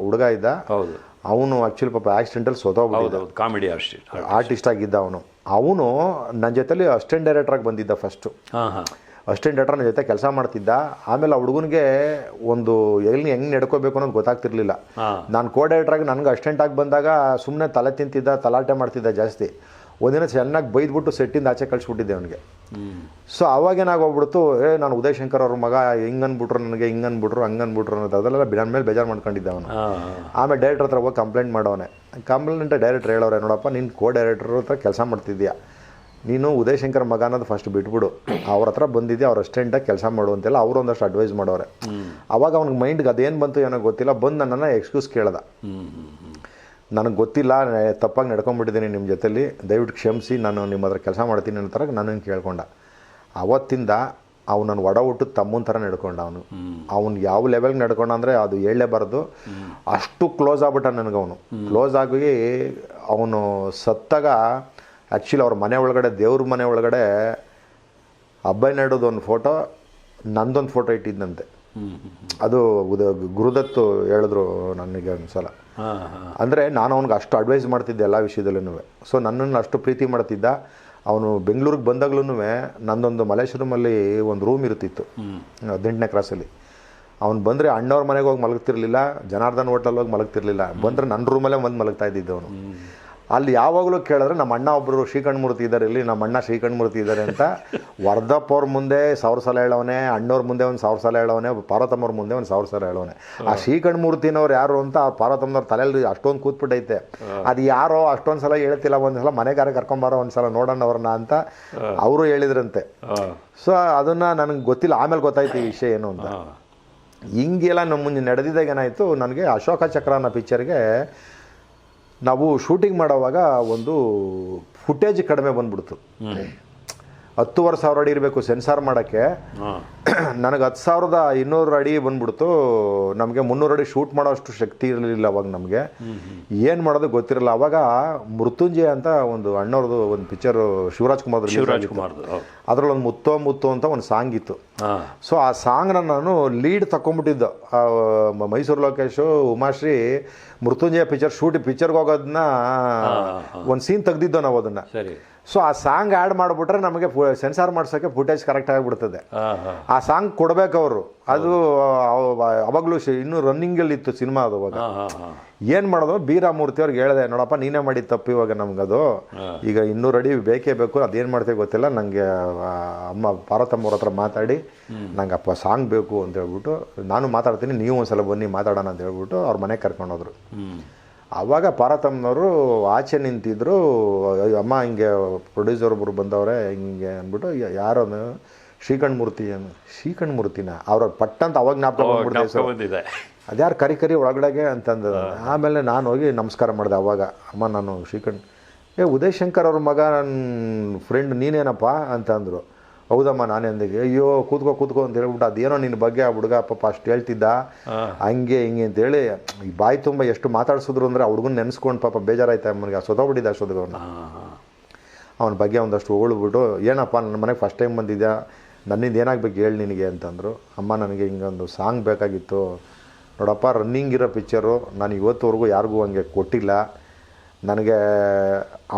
ಹುಡುಗ ಇದ್ದ. ಹೌದು. ಅವನು ಆ್ಯಕ್ಚುಲಿ ಪಾಪ ಆಕ್ಸಿಡೆಂಟಲ್ಲಿ ಸೋತೋಗ್ಬಿಟ್ಟಿದ್ದ. ಕಾಮಿಡಿ ಆರ್ಟಿಸ್ಟ್ ಆರ್ಟಿಸ್ಟ್ ಆಗಿದ್ದ ಅವನು. ಅವನು ನನ್ನ ಜೊತೆಲಿ ಅಸಿಸ್ಟೆಂಟ್ ಡೈರೆಕ್ಟ್ರಾಗಿ ಬಂದಿದ್ದ ಫಸ್ಟು ಅಸ್ಟೆಂಟ್ ನನ್ನ ಜೊತೆ ಕೆಲಸ ಮಾಡ್ತಿದ್ದ. ಆಮೇಲೆ ಆ ಹುಡುಗನಿಗೆ ಒಂದು ಎಲ್ಲಿ ಹೆಂಗೆ ನಡ್ಕೋಬೇಕು ಅನ್ನೋದು ಗೊತ್ತಾಗ್ತಿರ್ಲಿಲ್ಲ. ನಾನು ಕೋ ಡೈರೆಕ್ಟ್ರಾಗಿ ನನಗೆ ಅಸಿಸ್ಟೆಂಟ್ ಆಗಿ ಬಂದಾಗ ಸುಮ್ಮನೆ ತಲೆ ತಿಂತಿದ್ದ ತಲಾಟೆ ಮಾಡ್ತಿದ್ದ ಜಾಸ್ತಿ. ಒಂದಿನ ಚೆನ್ನಾಗಿ ಬೈದ್ಬಿಟ್ಟು ಸೆಟ್ಟಿಂದ ಆಚೆ ಕಳಿಸ್ಬಿಟ್ಟಿದ್ದೆ ಅವನಿಗೆ. ಸೊ ಅವಾಗೇನಾಗೋಗ್ಬಿಡ್ತು ಏ ನಾನು ಉದಯ್ ಶಂಕರ್ ಅವ್ರ ಮಗ ಹಿಂಗೆ ಅಂದ್ಬಿಟ್ರು ನನಗೆ ಹಿಂಗೆ ಅಂದ್ಬಿಟ್ರು ಹಂಗೆ ಅಂದ್ಬಿಟ್ರು ಅನ್ನೋದು ಅದೆಲ್ಲ ನನ್ನ ಮೇಲೆ ಬೇಜಾರು ಮಾಡ್ಕೊಂಡಿದ್ದೆ ಅವನು. ಆಮೇಲೆ ಡೈರೆಕ್ಟರ್ ಹತ್ರ ಹೋಗಿ ಕಂಪ್ಲೇಂಟ್ ಮಾಡೋನೆ ಕಂಪ್ಲೇಂಟ್ ಡೈರೆಕ್ಟ್ರ್ ಹೇಳೋರೆ ನೋಡಪ್ಪ ನೀನು ಕೋ ಡೈರೆಕ್ಟರ್ ಹತ್ರ ಕೆಲಸ ಮಾಡ್ತಿದ್ಯಾ? ನೀನು ಉದಯ್ ಶಂಕರ್ ಮಗ ಅನ್ನೋದು ಫಸ್ಟ್ ಬಿಟ್ಬಿಡು. ಅವ್ರ ಹತ್ರ ಬಂದಿದ್ದೆ ಅವ್ರ ಅಸ್ಟೆಂಟಾಗಿ ಕೆಲಸ ಮಾಡು ಅಂತೆಲ್ಲ ಅವರು ಒಂದಷ್ಟು ಅಡ್ವೈಸ್ ಮಾಡೋರೆ ಅವಾಗ ಅವ್ನಿಗೆ ಮೈಂಡ್ಗೆ ಅದೇನು ಬಂತು ಏನೋ ಗೊತ್ತಿಲ್ಲ ಬಂದು ನನ್ನನ್ನು ಎಕ್ಸ್ಕ್ಯೂಸ್ ಕೇಳ್ದ. ನನಗೆ ಗೊತ್ತಿಲ್ಲ ತಪ್ಪಾಗಿ ನಡ್ಕೊಂಡ್ಬಿಟ್ಟಿದ್ದೀನಿ ನಿಮ್ಮ ಜೊತೆಲಿ. ದಯವಿಟ್ಟು ಕ್ಷಮಿಸಿ ನಾನು ನಿಮ್ಮ ಹತ್ರ ಕೆಲಸ ಮಾಡ್ತೀನಿ ಅನ್ನೋ ಥರ ನನ್ನನ್ನು ಕೇಳ್ಕೊಂಡ. ಅವತ್ತಿಂದ ಅವ್ನು ನನ್ನ ಒಡ ಹುಟ್ಟು ತಮ್ಮನ ಥರ ನಡ್ಕೊಂಡ ಅವನು. ಅವ್ನು ಯಾವ ಲೆವೆಲ್ಗೆ ನಡ್ಕೊಂಡ ಅಂದರೆ ಅದು ಹೇಳಲೇಬಾರ್ದು ಅಷ್ಟು ಕ್ಲೋಸ್ ಆಗ್ಬಿಟ್ಟ ನನಗೆ ಅವನು. ಕ್ಲೋಸ್ ಆಗಿ ಅವನು ಸತ್ತಾಗ ಆ್ಯಕ್ಚುಲಿ ಅವ್ರ ಮನೆ ಒಳಗಡೆ ದೇವ್ರ ಮನೆ ಒಳಗಡೆ ಅಬ್ಬಾಯಿ ಒಂದು ಫೋಟೋ ನಂದೊಂದು ಫೋಟೋ ಇಟ್ಟಿದ್ದಂತೆ ಅದು ಉದ ಗುರುದತ್ತು ಹೇಳಿದ್ರು ನನಗೆ ಒಂದ್ಸಲ. ಅಂದರೆ ನಾನು ಅವ್ನಿಗೆ ಅಷ್ಟು ಅಡ್ವೈಸ್ ಮಾಡ್ತಿದ್ದೆ ಎಲ್ಲ ವಿಷಯದಲ್ಲೂ ಸೊ ನನ್ನನ್ನು ಅಷ್ಟು ಪ್ರೀತಿ ಮಾಡ್ತಿದ್ದ. ಅವನು ಬೆಂಗಳೂರಿಗೆ ಬಂದಾಗ್ಲೂ ನಂದೊಂದು ಮಲೇಶ್ವರಮಲ್ಲಿ ಒಂದು ರೂಮ್ ಇರುತ್ತಿತ್ತು ಹದಿನೆಂಟನೇ ಕ್ರಾಸಲ್ಲಿ ಅವ್ನು ಬಂದರೆ ಅಣ್ಣವ್ರ ಮನೆಗೆ ಹೋಗಿ ಮಲಗ್ತಿರ್ಲಿಲ್ಲ ಜನಾರ್ದನ್ ಹೋಟ್ಲಲ್ಲಿ ಹೋಗಿ ಮಲಗ್ತಿರ್ಲಿಲ್ಲ. ಬಂದರೆ ನನ್ನ ರೂಮಲ್ಲೇ ಬಂದು ಮಲಗ್ತಾ ಇದ್ದಿದ್ದು ಅವನು. ಅಲ್ಲಿ ಯಾವಾಗಲೂ ಕೇಳಿದ್ರೆ ನಮ್ಮ ಅಣ್ಣ ಒಬ್ಬರು ಶ್ರೀಕಂಠಮೂರ್ತಿ ಇದ್ದಾರೆ. ಇಲ್ಲಿ ನಮ್ಮ ಅಣ್ಣ ಶ್ರೀಕಂಠಮೂರ್ತಿ ಇದ್ದಾರೆ ಅಂತ. ವರ್ಧಪ್ಪ ಅವ್ರ ಮುಂದೆ ಸಾವಿರ ಸಲ ಹೇಳವನೆ ಅಣ್ಣವ್ರ ಮುಂದೆ ಒಂದು ಸಾವಿರ ಸಲ ಹೇಳವನೆ ಪಾರ್ವತಮ್ಮವ್ರ ಮುಂದೆ ಒಂದು ಸಾವಿರ ಸಲ ಹೇಳೋನೆ ಆ ಶ್ರೀಕಂಠಮೂರ್ತಿನವ್ರು ಯಾರು ಅಂತ ಆ ಪಾರ್ವತಮ್ಮನವ್ರ ತಲೆಯಲ್ಲಿ ಅಷ್ಟೊಂದು ಕೂತ್ಬಿಟ್ಟೈತೆ. ಅದು ಯಾರೋ ಅಷ್ಟೊಂದು ಸಲ ಹೇಳ್ತಿಲ್ಲ ಒಂದು ಸಲ ಮನೆಗಾರ ಕರ್ಕೊಂಬಾರೋ ಒಂದು ಸಲ ನೋಡೋಣ ಅವ್ರನ್ನ ಅಂತ ಅವರು ಹೇಳಿದ್ರಂತೆ. ಸೊ ಅದನ್ನು ನನಗೆ ಗೊತ್ತಿಲ್ಲ ಆಮೇಲೆ ಗೊತ್ತಾಯ್ತು ಈ ವಿಷಯ ಏನು ಅಂತ. ಹಿಂಗೆಲ್ಲ ನಮ್ಮ ಮುಂದೆ ನಡೆದಿದ್ದಾಗ ಏನಾಯಿತು ನನಗೆ ಅಶೋಕ ಚಕ್ರ ಅನ್ನೋ ಪಿಕ್ಚರ್ಗೆ ನಾವು ಶೂಟಿಂಗ್ ಮಾಡೋವಾಗ ಒಂದು ಫುಟೇಜ್ ಕಡಿಮೆ ಬಂದ್ಬಿಡ್ತು. ಹತ್ತುವರೆ ಸಾವಿರ ಅಡಿ ಇರಬೇಕು ಸೆನ್ಸಾರ್ ಮಾಡೋಕ್ಕೆ. ನನಗೆ ಹತ್ತು ಸಾವಿರದ ಇನ್ನೂರು ಅಡಿ ಬಂದ್ಬಿಡ್ತು. ನಮಗೆ ಮುನ್ನೂರು ಅಡಿ ಶೂಟ್ ಮಾಡೋ ಅಷ್ಟು ಶಕ್ತಿ ಇರಲಿಲ್ಲ ಅವಾಗ ನಮಗೆ. ಏನು ಮಾಡೋದು ಗೊತ್ತಿರಲ್ಲ. ಅವಾಗ ಮೃತ್ಯುಂಜಯ ಅಂತ ಒಂದು ಅಣ್ಣವ್ರದ್ದು ಒಂದು ಪಿಕ್ಚರು ಶಿವರಾಜ್ ಕುಮಾರ್ ಶಿವರಾಜ್ ಕುಮಾರ್. ಅದರಲ್ಲಿ ಒಂದು ಮುತ್ತೋ ಮುತ್ತು ಅಂತ ಒಂದು ಸಾಂಗ್ ಇತ್ತು. ಸೊ ಆ ಸಾಂಗ್ನ ನಾನು ಲೀಡ್ ತಗೊಂಬಿಟ್ಟಿದ್ದು ಆ, ಮೈಸೂರು ಲೋಕೇಶು ಉಮಾಶ್ರೀ ಮೃತ್ಯುಂಜಯ ಪಿಕ್ಚರ್ ಶೂಟ್ ಪಿಕ್ಚರ್ಗೆ ಹೋಗೋದನ್ನ ಒಂದು ಸೀನ್ ತೆಗ್ದಿದ್ದೋ ನಾವು ಅದನ್ನು. ಸರಿ. ಸೊ ಆ ಸಾಂಗ್ ಆ್ಯಡ್ ಮಾಡಿಬಿಟ್ರೆ ನಮಗೆ ಸೆನ್ಸಾರ್ ಮಾಡ್ಸೋಕ್ಕೆ ಫುಟೇಜ್ ಕರೆಕ್ಟ್ ಆಗಿಬಿಡ್ತದೆ ಆ ಸಾಂಗ್ ಕೊಡ್ಬೇಕು ಅವರು. ಅದು ಅವ- ಅವಾಗಲೂ ಇನ್ನೂ ರನ್ನಿಂಗಲ್ಲಿ ಇತ್ತು ಸಿನಿಮಾ ಅದು ಅವಾಗ. ಏನು ಮಾಡೋದು ಬೀರಾಮೂರ್ತಿ ಅವ್ರಿಗೆ ಹೇಳಿದೆ ನೋಡಪ್ಪ ನೀನೇ ಮಾಡಿ ತಪ್ಪು ಇವಾಗ ನಮ್ಗದು. ಈಗ ಇನ್ನೂರು ಅಡಿ ಬೇಕೇ ಬೇಕು ಅದೇನು ಮಾಡ್ತೀವಿ ಗೊತ್ತಿಲ್ಲ. ನನಗೆ ಅಮ್ಮ ಪಾರ್ವತಮ್ಮ ಅವ್ರ ಹತ್ರ ಮಾತಾಡಿ ನಂಗೆ ಅಪ್ಪ ಸಾಂಗ್ ಬೇಕು ಅಂತ ಹೇಳ್ಬಿಟ್ಟು ನಾನು ಮಾತಾಡ್ತೀನಿ ನೀವು ಒಂದ್ಸಲ ಬನ್ನಿ ಮಾತಾಡೋಣ ಅಂತ ಹೇಳ್ಬಿಟ್ಟು ಅವ್ರ ಮನೆಗೆ ಕರ್ಕೊಂಡೋದ್ರು ಅವಾಗ ಆವಾಗ ಪಾರ್ವತಮ್ಮನವರು ಆಚೆ ನಿಂತಿದ್ರು ಅಮ್ಮ ಹಿಂಗೆ ಪ್ರೊಡ್ಯೂಸರ್ ಒಬ್ಬರು ಬಂದವ್ರೆ ಹಿಂಗೆ ಅಂದ್ಬಿಟ್ಟು ಯ- ಯಾರೋ ಶ್ರೀಕಂಠ ಮೂರ್ತಿ ಅನ್ನು ಶ್ರೀಕಂಠ ಮೂರ್ತಿನ ಅವ್ರ ಪಟ್ಟಂತ ಅವಾಗ ಜ್ಞಾಪಕ. ಬಂದಿದೆ. ಅದ್ಯಾರು ಕರಿ ಕರಿ ಒಳಗಡೆಗೆ ಅಂತಂದ. ಆಮೇಲೆ ನಾನು ಹೋಗಿ ನಮಸ್ಕಾರ ಮಾಡಿದೆ ಅವಾಗ ಅಮ್ಮ ನಾನು ಶ್ರೀಕಂಠ್ ಏ ಉದಯ್ ಶಂಕರ್ ಅವ್ರ ಮಗ ನನ್ನ ಫ್ರೆಂಡ್ ನೀನೇನಪ್ಪ ಅಂತ ಅಂದರು ಹೌದಮ್ಮ ನಾನೇ ಅಂದಿಗೆ ಅಯ್ಯೋ ಕೂತ್ಕೋ ಕೂತ್ಕೋ ಅಂತ ಹೇಳ್ಬಿಟ್ಟು ಅದೇನೋ ನಿನ್ನ ಬಗ್ಗೆ ಆ ಹುಡುಗ ಪಾಪ ಅಷ್ಟು ಹೇಳ್ತಿದ್ದ. ಹಂಗೆ ಹಿಂಗೆ ಅಂತೇಳಿ ಈ ಬಾಯಿ ತುಂಬ ಎಷ್ಟು ಮಾತಾಡ್ಸಿದ್ರು ಅಂದರೆ ಆ ಹುಡುಗನ ನೆನೆಸ್ಕೊಂಡು ಪಾಪ ಬೇಜಾರಾಯ್ತು ಅಮ್ಮನಿಗೆ ಆ ಅಷ್ಟೊತ್ತಿಗೆ ಅವ್ನು. ಅವನ ಬಗ್ಗೆ ಒಂದಷ್ಟು ಹೋಗ್ಬಿಟ್ಟು ಏನಪ್ಪ ನನ್ನ ಮನೆಗೆ ಫಸ್ಟ್ ಟೈಮ್ ಬಂದಿದ್ಯಾ? ನನ್ನಿಂದ ಏನಾಗಬೇಕು ಹೇಳಿ ನಿನಗೆ ಅಂತಂದರು ಅಮ್ಮ ನನಗೆ ಹಿಂಗೊಂದು ಸಾಂಗ್ ಬೇಕಾಗಿತ್ತು. ನೋಡಪ್ಪ ರನ್ನಿಂಗ್ ಇರೋ ಪಿಕ್ಚರು ನಾನು ಇವತ್ತುವರೆಗೂ ಯಾರಿಗೂ ಹಂಗೆ ಕೊಟ್ಟಿಲ್ಲ. ನನಗೆ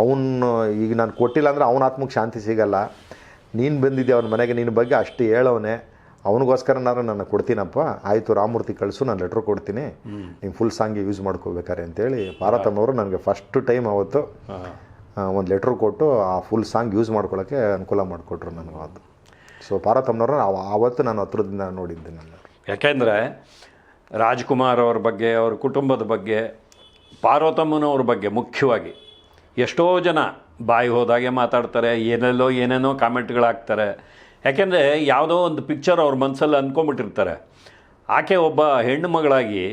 ಅವನು ಈಗ ನಾನು ಕೊಟ್ಟಿಲ್ಲ ಅಂದರೆ ಅವನ ಆತ್ಮಕ್ಕೆ ಶಾಂತಿ ಸಿಗಲ್ಲ. ನೀನು ಬಂದಿದ್ದೆ ಅವನ ಮನೆಗೆ? ನಿನ್ನ ಬಗ್ಗೆ ಅಷ್ಟು ಹೇಳೋನೆ ಅವನಿಗೋಸ್ಕರನಾದ್ರೂ ನಾನು ಕೊಡ್ತೀನಪ್ಪ. ಆಯಿತು ರಾಮೂರ್ತಿ ಕಳಿಸು ನಾನು ಲೆಟ್ರ್ ಕೊಡ್ತೀನಿ. ನೀನು ಫುಲ್ ಸಾಂಗ್ ಯೂಸ್ ಮಾಡ್ಕೋಬೇಕಾರೆ ಅಂತೇಳಿ ಭಾರತಮ್ಮವರು ನನಗೆ ಫಸ್ಟ್ ಟೈಮ್ ಅವತ್ತು ಒಂದು ಲೆಟ್ರ್ ಕೊಟ್ಟು ಆ ಫುಲ್ ಸಾಂಗ್ ಯೂಸ್ ಮಾಡ್ಕೊಳ್ಳೋಕ್ಕೆ ಅನುಕೂಲ ಮಾಡಿಕೊಟ್ರು ನನಗೆ ಅದು ಸೊ ಪಾರತಮ್ಮನವ್ರನ್ನ ನಾವು ಆವತ್ತು ನಾನು ಹತ್ರದಿಂದ ನೋಡಿದ್ದೆ ನಾನು ಯಾಕೆಂದರೆ ರಾಜ್ಕುಮಾರ್ ಅವ್ರ ಬಗ್ಗೆ, ಅವ್ರ ಕುಟುಂಬದ ಬಗ್ಗೆ, ಪಾರ್ವತಮ್ಮನವ್ರ ಬಗ್ಗೆ ಮುಖ್ಯವಾಗಿ ಎಷ್ಟೋ ಜನ ಬಾಯಿ ಹೋದಾಗೆ ಮಾತಾಡ್ತಾರೆ ಏನೆಲ್ಲೋ ಏನೇನೋ ಕಾಮೆಂಟ್ಗಳಾಗ್ತಾರೆ. ಯಾಕೆಂದರೆ ಯಾವುದೋ ಒಂದು ಪಿಕ್ಚರ್ ಅವ್ರ ಮನಸ್ಸಲ್ಲಿ ಅಂದ್ಕೊಂಬಿಟ್ಟಿರ್ತಾರೆ. ಆಕೆ ಒಬ್ಬ ಹೆಣ್ಣು ಮಗಳಾಗಿ,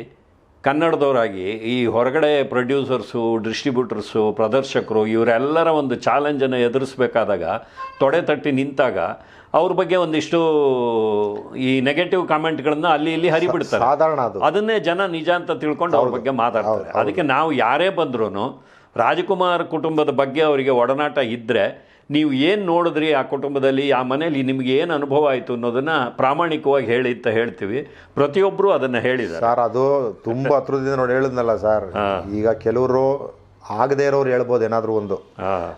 ಕನ್ನಡದವರಾಗಿ, ಈ ಹೊರಗಡೆ ಪ್ರೊಡ್ಯೂಸರ್ಸು ಡಿಸ್ಟ್ರಿಬ್ಯೂಟರ್ಸು ಪ್ರದರ್ಶಕರು, ಇವರೆಲ್ಲರ ಒಂದು ಚಾಲೆಂಜನ್ನು ಎದುರಿಸ್ಬೇಕಾದಾಗ, ತೊಡೆ ತಟ್ಟಿ ನಿಂತಾಗ ಅವ್ರ ಬಗ್ಗೆ ಒಂದಿಷ್ಟು ಈ ನೆಗೆಟಿವ್ ಕಾಮೆಂಟ್ಗಳನ್ನ ಅಲ್ಲಿ ಇಲ್ಲಿ ಹರಿಬಿಡ್ತಾರೆ. ಸಾಧಾರಣ ಅದು. ಅದನ್ನೇ ಜನ ನಿಜ ಅಂತ ತಿಳ್ಕೊಂಡು ಅವ್ರ ಬಗ್ಗೆ ಮಾತಾಡ್ತಾರೆ. ಅದಕ್ಕೆ ನಾವು ಯಾರೇ ಬಂದ್ರೂ ರಾಜಕುಮಾರ್ ಕುಟುಂಬದ ಬಗ್ಗೆ ಅವರಿಗೆ ಒಡನಾಟ ಇದ್ದರೆ ನೀವು ಏನು ನೋಡಿದ್ರಿ ಆ ಕುಟುಂಬದಲ್ಲಿ ಆ ಮನೇಲಿ ನಿಮಗೆ ಏನು ಅನುಭವ ಆಯಿತು ಅನ್ನೋದನ್ನು ಪ್ರಾಮಾಣಿಕವಾಗಿ ಹೇಳಿ ಅಂತ ಹೇಳ್ತೀವಿ. ಪ್ರತಿಯೊಬ್ಬರು ಅದನ್ನು ಹೇಳಿದ್ದಾರೆ. ಸರ್ ಅದು ತುಂಬ ಹತ್ರದಿಂದ ನೋಡಿ ಹೇಳಿದ್ನಲ್ಲ ಸರ್. ಈಗ ಕೆಲವರು ಆಗದೇ ಇರೋರು ಹೇಳ್ಬೋದು ಏನಾದರೂ ಒಂದು.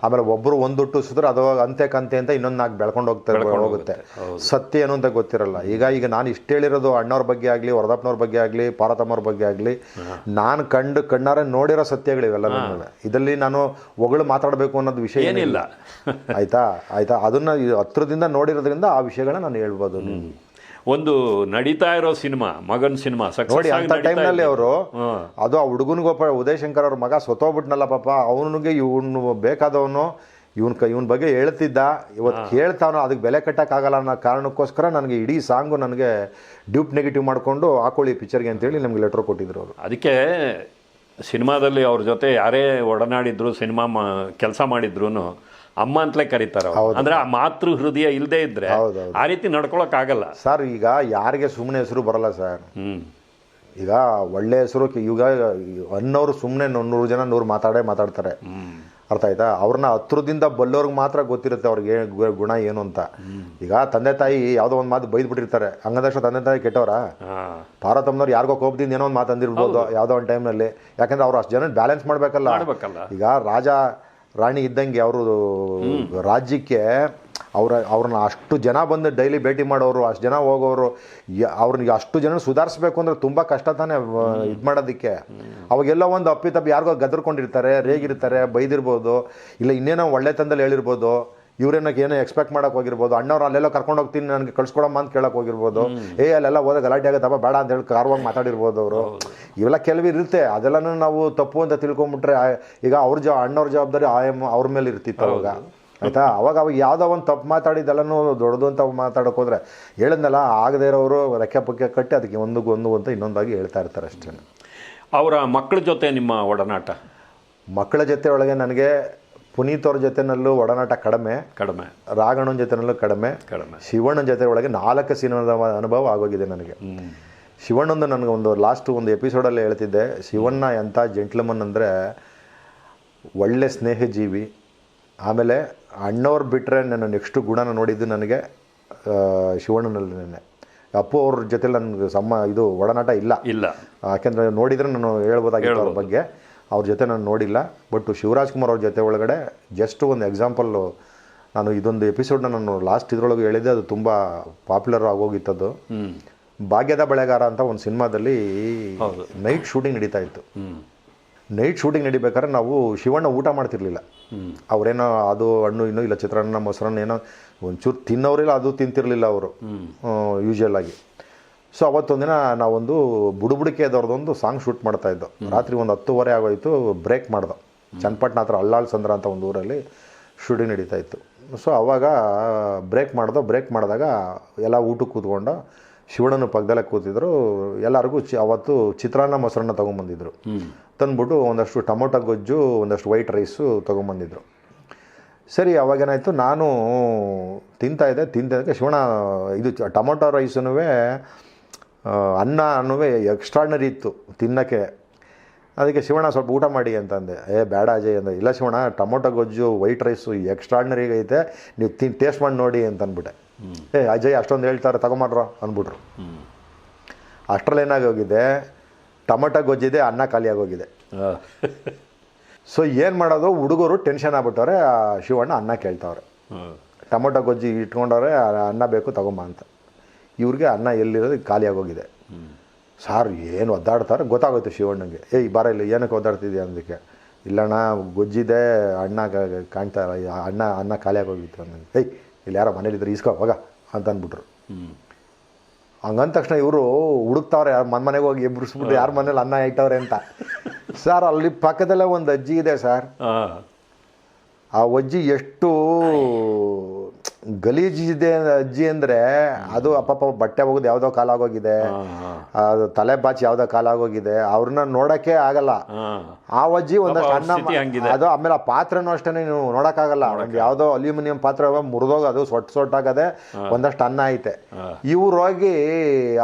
ಆಮೇಲೆ ಒಬ್ಬರು ಒಂದುಟ್ಟು ಸುದ್ರೆ ಅದು ಅಂತೆ ಕಂತೆ ಅಂತ ಇನ್ನೊಂದು ನಾಲ್ಕು ಬೆಳ್ಕೊಂಡು ಹೋಗ್ತಾರೆ ಹೋಗುತ್ತೆ. ಸತ್ಯ ಏನು ಅಂತ ಗೊತ್ತಿರಲ್ಲ. ಈಗ ಈಗ ನಾನು ಇಷ್ಟು ಹೇಳಿರೋದು ಅಣ್ಣವ್ರ ಬಗ್ಗೆ ಆಗಲಿ ವರದಪ್ಪನವ್ರ ಬಗ್ಗೆ ಆಗಲಿ ಪಾರತಮ್ಮವ್ರ ಬಗ್ಗೆ ಆಗಲಿ ನಾನು ಕಂಡು ಕಣ್ಣಾರೆ ನೋಡಿರೋ ಸತ್ಯಗಳು ಇವೆಲ್ಲ ಇದರಲ್ಲಿ ನಾನು ಒಗಳು ಮಾತಾಡಬೇಕು ಅನ್ನೋದು ವಿಷಯ ಏನಿಲ್ಲ. ಆಯ್ತಾ? ಆಯ್ತಾ? ಅದನ್ನ ಹತ್ರದಿಂದ ನೋಡಿರೋದ್ರಿಂದ ಆ ವಿಷಯಗಳನ್ನ ನಾನು ಹೇಳ್ಬೋದು. ಒಂದು ನಡೀತಾ ಇರೋ ಸಿನಿಮಾ ಮಗನ್ ಸಿನಿಮಾ ನೋಡಿ ಅಂತ ಟೈಮ್ನಲ್ಲಿ ಅವರು ಅದು ಆ ಹುಡುಗನಿಗೊಬ್ಬ ಉದಯ್ ಶಂಕರ್ ಅವ್ರ ಮಗ ಸೊತೋಗ್ಬಿಟ್ನಲ್ಲ ಪಾಪ ಅವನಿಗೆ ಇವನು ಬೇಕಾದವನು ಇವನ್ ಕ ಇವನ ಬಗ್ಗೆ ಹೇಳ್ತಿದ್ದ ಇವತ್ತು ಹೇಳ್ತಾನೋ ಅದಕ್ಕೆ ಬೆಲೆ ಕಟ್ಟಕ್ಕಾಗಲ್ಲ ಅನ್ನೋ ಕಾರಣಕ್ಕೋಸ್ಕರ ನನಗೆ ಇಡೀ ಸಾಂಗು ನನಗೆ ಡ್ಯೂಪ್ ನೆಗೆಟಿವ್ ಮಾಡಿಕೊಂಡು ಹಾಕೊಳ್ಳಿ ಪಿಕ್ಚರ್ಗೆ ಅಂತೇಳಿ ನಮಗೆ ಲೆಟ್ರ್ ಕೊಟ್ಟಿದ್ರು ಅವರು. ಅದಕ್ಕೆ ಸಿನಿಮಾದಲ್ಲಿ ಅವ್ರ ಜೊತೆ ಯಾರೇ ಒಡನಾಡಿದ್ರು ಸಿನಿಮಾ ಕೆಲಸ ಮಾಡಿದ್ರು ಅಮ್ಮ ಅಂತಲೇ ಕರೀತಾರೆ. ಅಂದ್ರೆ ಆ ಮಾತೃ ಹೃದಯ ಇಲ್ಲದೆ ಇದ್ರೆ. ಆ ರೀತಿ ನಡ್ಕೊಳಕ್ ಆಗಲ್ಲ. ಸರ್ ಈಗ ಯಾರಿಗೆ ಸುಮ್ಮನೆ ಹೆಸರು ಬರಲ್ಲ ಸರ್. ಈಗ ಒಳ್ಳೆ ಹೆಸರು ಈಗ ಅನ್ನೋರು ಸುಮ್ಮನೆ ನೂರು ಜನ ನೂರು ಮಾತಾಡೇ ಮಾತಾಡ್ತಾರೆ. ಅರ್ಥ ಆಯ್ತಾ? ಅವ್ರನ್ನ ಹತ್ರದಿಂದ ಬಲ್ಲೋರ್ಗೆ ಮಾತ್ರ ಗೊತ್ತಿರುತ್ತೆ ಅವ್ರಿಗೆ ಗುಣ ಏನು ಅಂತ. ಈಗ ತಂದೆ ತಾಯಿ ಯಾವುದೋ ಒಂದು ಮಾತು ಬೈದ್ಬಿಟ್ಟಿರ್ತಾರೆ. ಅಂಗದಕ್ಷ ತಂದೆ ತಾಯಿ ಕೆಟ್ಟವರ? ಪಾರತಮ್ಮನವ್ರು ಪಾರ್ವತಮ್ಮನವ್ರು ಯಾರಿಗೋ ಕೋಪದಿಂದ ಏನೋ ಒಂದು ಮಾತು ಅಂದಿರ್ಬೋದು ಯಾವುದೋ ಒಂದು ಟೈಮ್ನಲ್ಲಿ ಯಾಕಂದ್ರೆ ಅವ್ರು ಅಷ್ಟು ಜನ ಬ್ಯಾಲೆನ್ಸ್ ಮಾಡ್ಬೇಕಲ್ಲ. ಈಗ ರಾಜ ರಾಣಿ ಇದ್ದಂಗೆ ಅವರು ರಾಜ್ಯಕ್ಕೆ ಅವ್ರ ಅವ್ರನ್ನ ಅಷ್ಟು ಜನ ಬಂದು ಡೈಲಿ ಭೇಟಿ ಮಾಡೋರು, ಅಷ್ಟು ಜನ ಹೋಗೋರು ಅವ್ರನ್ನ ಅಷ್ಟು ಜನ ಸುಧಾರಿಸ್ಬೇಕು ಅಂದರೆ ತುಂಬ ಕಷ್ಟ ತಾನೇ ಇದು ಮಾಡೋದಕ್ಕೆ. ಅವಾಗೆಲ್ಲ ಒಂದು ಅಪ್ಪಿತಪ್ಪಿ ಯಾರಿಗೋ ಗದರ್ಕೊಂಡಿರ್ತಾರೆ, ರೇಗಿರ್ತಾರೆ, ಬೈದಿರ್ಬೋದು, ಇಲ್ಲ ಇನ್ನೇನೋ ಒಳ್ಳೆತನದಲ್ಲಿ ಹೇಳಿರ್ಬೋದು. ಇವ್ರೇನಕ್ಕೆ ಏನೋ ಎಕ್ಸ್ಪೆಕ್ಟ್ ಮಾಡಕ್ಕೆ ಹೋಗಿರ್ಬೋದು ಅಣ್ಣವ್ರು ಅಲ್ಲೆಲ್ಲ ಕರ್ಕೊಂಡು ಹೋಗ್ತೀನಿ ನನಗೆ ಕಳ್ಸ್ಕೊಡಮ್ಮ ಅಂತ ಕೇಳಕ್ಕೆ ಹೋಗಿರ್ಬೋದು. ಏ ಅಲ್ಲೆಲ್ಲ ಹೋದ ಗಲಾಟೆ ಆಗುತ್ತಪ್ಪ ಬೇಡ ಅಂತ ಹೇಳಿ ಕಾರವಾಗಿ ಮಾತಾಡಿರ್ಬೋದು ಅವರು. ಇವೆಲ್ಲ ಕೆಲವು ಇರುತ್ತೆ ಅದೆಲ್ಲನೂ ನಾವು ತಪ್ಪು ಅಂತ ತಿಳ್ಕೊಂಬಿಟ್ರೆ ಈಗ ಅವ್ರ ಜ ಅಣ್ಣವ್ರ ಜವಾಬ್ದಾರಿ ಆ ಎಂ ಅವ್ರ ಮೇಲೆ ಇರ್ತಿತ್ತು ಅವಾಗ. ಆಯ್ತಾ? ಅವಾಗ ಅವಾಗ ಯಾವುದೋ ಒಂದು ತಪ್ಪು ಮಾತಾಡಿದ್ದೆಲ್ಲನೂ ದೊಡ್ಡದು ಅಂತ ಮಾತಾಡೋಕೆ ಹೋದ್ರೆ ಹೇಳಿದ್ನಲ್ಲ ಆಗದೇ ಇರೋರು ರೆಕ್ಕೆ ಪಕ್ಕೆ ಕಟ್ಟಿ ಅದಕ್ಕೆ ಒಂದು ಒಂದು ಅಂತ ಇನ್ನೊಂದಾಗಿ ಹೇಳ್ತಾ ಇರ್ತಾರೆ ಅಷ್ಟೇ ಅವರ ಮಕ್ಕಳ ಜೊತೆ ನಿಮ್ಮ ಒಡನಾಟ? ಮಕ್ಕಳ ಜೊತೆ ಒಳಗೆ ನನಗೆ ಪುನೀತ್ ಅವ್ರ ಜೊತೆನಲ್ಲೂ ಒಡನಾಟ ಕಡಿಮೆ ಕಡಿಮೆ. ರಾಘಣ್ಣನ ಜೊತೆನಲ್ಲೂ ಕಡಿಮೆ ಕಡಿಮೆ. ಶಿವಣ್ಣನ ಜೊತೆ ಒಳಗೆ ನಾಲ್ಕು ಸಿನಿಮಾದ ಅನುಭವ ಆಗೋಗಿದೆ ನನಗೆ. ಶಿವಣ್ಣಂದು ನನಗೆ ಒಂದು ಲಾಸ್ಟ್ ಒಂದು ಎಪಿಸೋಡಲ್ಲಿ ಹೇಳ್ತಿದ್ದೆ ಶಿವಣ್ಣ ಎಂಥ ಜೆಂಟ್ಲಮನ್ ಅಂದರೆ ಒಳ್ಳೆ ಸ್ನೇಹಜೀವಿ. ಆಮೇಲೆ ಅಣ್ಣವ್ರು ಬಿಟ್ಟರೆ ನಾನು ನೆಕ್ಸ್ಟ್ ಗುಣನ ನೋಡಿದ್ದು ನನಗೆ ಶಿವಣ್ಣನಲ್ಲಿ ನೆನೆ ಅಪ್ಪು ಅವ್ರ ಜೊತೆ ನನಗೆ ಸಮ ಇದು ಒಡನಾಟ ಇಲ್ಲ. ಇಲ್ಲ. ಯಾಕೆಂದರೆ ನೋಡಿದರೆ ನಾನು ಹೇಳ್ಬೋದಾಗಿತ್ತು ಅವ್ರ ಬಗ್ಗೆ. ಅವ್ರ ಜೊತೆ ನಾನು ನೋಡಿಲ್ಲ. ಬಟ್ ಶಿವರಾಜ್ ಕುಮಾರ್ ಅವ್ರ ಜೊತೆ ಒಳಗಡೆ ಜಸ್ಟ್ ಒಂದು ಎಕ್ಸಾಂಪಲ್ಲು ನಾನು ಇದೊಂದು ಎಪಿಸೋಡ್ನ ನಾನು ಲಾಸ್ಟ್ ಇದ್ರೊಳಗೆ ಹೇಳಿದ್ದೆ. ಅದು ತುಂಬ ಪಾಪ್ಯುಲರ್ ಆಗೋಗಿತ್ತದು. ಭಾಗ್ಯದ ಬೆಳೆಗಾರ ಅಂತ ಒಂದು ಸಿನಿಮಾದಲ್ಲಿ ನೈಟ್ ಶೂಟಿಂಗ್ ನಡೀತಾ ಇತ್ತು. ನೈಟ್ ಶೂಟಿಂಗ್ ನಡಿಬೇಕಾದ್ರೆ ನಾವು ಶಿವಣ್ಣ ಊಟ ಮಾಡ್ತಿರ್ಲಿಲ್ಲ. ಅವರೇನೋ ಅದು ಹಣ್ಣು ಇನ್ನೂ ಇಲ್ಲ ಚಿತ್ರಾನ್ನ ಮೊಸರನ್ನ ಏನೋ ಒಂಚೂರು ತಿನ್ನೋರಿಲ್ಲ ಅದು ತಿಂತಿರಲಿಲ್ಲ ಅವರು. ಯೂಶುವಲ್ ಆಗಿ. ಸೊ ಅವತ್ತೊಂದಿನ ನಾವೊಂದು ಬುಡುಬುಡಿಕೆದವ್ರದ್ದೊಂದು ಸಾಂಗ್ ಶೂಟ್ ಮಾಡ್ತಾ ಇದ್ದೋ. ರಾತ್ರಿ ಒಂದು ಹತ್ತುವರೆ ಆಗೋಯಿತು ಬ್ರೇಕ್ ಮಾಡ್ದೋ. ಚನ್ನಪಟ್ಟಣ ಹತ್ರ ಅಲ್ಲಾಳ್ ಸಂದ್ರ ಅಂತ ಒಂದು ಊರಲ್ಲಿ ಶೂಟಿಂಗ್ ನಡೀತಾ ಇತ್ತು. ಸೊ ಅವಾಗ ಬ್ರೇಕ್ ಮಾಡ್ದೋ ಬ್ರೇಕ್ ಮಾಡಿದಾಗ ಎಲ್ಲ ಊಟಕ್ಕೆ ಕೂತ್ಕೊಂಡು ಶಿವಣ್ಣನ ಪಕ್ಕದಲ್ಲೇ ಕೂತಿದ್ರು. ಎಲ್ಲರಿಗೂ ಚಿ ಅವತ್ತು ಚಿತ್ರಾನ್ನ ಮೊಸರನ್ನ ತೊಗೊಂಬಂದಿದ್ರು. ತಂದ್ಬಿಟ್ಟು ಒಂದಷ್ಟು ಟೊಮೊಟೊ ಗೊಜ್ಜು ಒಂದಷ್ಟು ವೈಟ್ ರೈಸು ತೊಗೊಂಬಂದಿದ್ರು. ಸರಿ ಅವಾಗೇನಾಯಿತು ನಾನು ತಿಂತಾ ಇದ್ದೆ ತಿಂತಿದ್ದಕ್ಕೆ ಶಿವಣ್ಣ ಇದು ಟೊಮೊಟೊ ರೈಸೂ ಅನ್ನ ಅನ್ನುವೇ ಎಕ್ಸ್ಟ್ರಾಡ್ನರಿ ಇತ್ತು ತಿನ್ನೋಕ್ಕೆ. ಅದಕ್ಕೆ ಶಿವಣ್ಣ ಸ್ವಲ್ಪ ಊಟ ಮಾಡಿ ಅಂತಂದೆ. ಏ ಬೇಡ ಅಜಯ್ ಅಂದ. ಇಲ್ಲ ಶಿವಣ್ಣ ಟೊಮೊಟೊ ಗೊಜ್ಜು ವೈಟ್ ರೈಸು ಎಕ್ಸ್ಟ್ರಾಡ್ನರಿಗೈತೆ ನೀವು ತಿನ್ ಟೇಸ್ಟ್ ಮಾಡಿ ನೋಡಿ ಅಂತ ಅಂದ್ಬಿಟ್ಟೆ ಏ ಅಜಯ್ ಅಷ್ಟೊಂದು ಹೇಳ್ತಾರೆ ತಗೊಂಬಾಡ್ರೋ ಅಂದ್ಬಿಟ್ರು. ಅಷ್ಟರಲ್ಲಿ ಏನಾಗಿ ಹೋಗಿದೆ? ಟೊಮೊಟೊ ಗೊಜ್ಜಿದೆ ಅನ್ನ ಖಾಲಿ ಆಗೋಗಿದೆ ಸೊ <laughs> ಏನು ಮಾಡೋದು? ಹುಡುಗರು ಟೆನ್ಷನ್ ಆಗ್ಬಿಟ್ಟವ್ರೆ ಶಿವಣ್ಣ ಅನ್ನ ಕೇಳ್ತಾವ್ರೆ. ಟೊಮೊಟೊ ಗೊಜ್ಜಿ ಇಟ್ಕೊಂಡವ್ರೆ ಅನ್ನ ಬೇಕು ತಗೊಂಬ ಅಂತ. ಇವ್ರಿಗೆ ಅನ್ನ ಎಲ್ಲಿರೋದು ಖಾಲಿಯಾಗೋಗಿದೆ ಸಾರ್ ಏನು ಒದ್ದಾಡ್ತಾರೆ? ಗೊತ್ತಾಗುತ್ತೆ ಶಿವಣ್ಣಂಗೆ. ಏಯ್ ಬಾರ ಇಲ್ಲ ಏನಕ್ಕೆ ಒದ್ದಾಡ್ತಿದ್ಯಾ ಅಂದಕ್ಕೆ? ಇಲ್ಲಣ್ಣ ಗೊಜ್ಜಿದೆ ಅಣ್ಣ ಕಾಣ್ತಾ ಇಲ್ಲ. ಅಣ್ಣ ಅನ್ನ ಖಾಲಿಯಾಗೋಗಿತ್ತು ಅನ್ನಂಗೆ ಏಯ್ ಇಲ್ಲಿ ಯಾರೋ ಮನೇಲಿದ್ರೆ ಇಸ್ಕೋ ಹೋಗ ಅಂತ ಅಂದ್ಬಿಟ್ರು. ಹಂಗಂದ ತಕ್ಷಣ ಇವರು ಹುಡುಕ್ತಾವ್ರೆ ಯಾರು ಮನೆ ಮನೆಗೆ ಹೋಗಿ ಎಬ್ಬಿಸ್ಬಿಟ್ಟು ಯಾರ ಮನೇಲಿ ಅನ್ನ ಇಟ್ಟವ್ರೆ ಅಂತ. ಸರ್ ಅಲ್ಲಿ ಪಕ್ಕದಲ್ಲೇ ಒಂದು ಅಜ್ಜಿ ಇದೆ ಸರ್. ಆ ಅಜ್ಜಿ ಎಷ್ಟು ಗಲೀಜಿದೆ ಅಜ್ಜಿ ಅಂದರೆ ಅದು ಅಪ್ಪಪ್ಪ ಬಟ್ಟೆ ಹೋಗೋದು ಯಾವುದೋ ಕಾಲಾಗೋಗಿದೆ ಅದು ತಲೆ ಬಾಚಿ ಯಾವುದೋ ಕಾಲಾಗೋಗಿದೆ ಅವ್ರನ್ನ ನೋಡಕ್ಕೆ ಆಗಲ್ಲ. ಆ ಅಜ್ಜಿ ಒಂದಷ್ಟು ಅವ್ರ ಅದು ಆಮೇಲೆ ಆ ಪಾತ್ರೆನೂ ಅಷ್ಟೇ ನೀವು ನೋಡೋಕ್ಕಾಗಲ್ಲ. ಒಂದು ಯಾವುದೋ ಅಲ್ಯೂಮಿನಿಯಂ ಪಾತ್ರೆ ಸೊಟ್ ಸೊಟ್ಟು ಸೊಟ್ಟಾಗದೆ ಒಂದಷ್ಟು ಅನ್ನ ಐತೆ. ಇವ್ರು ಹೋಗಿ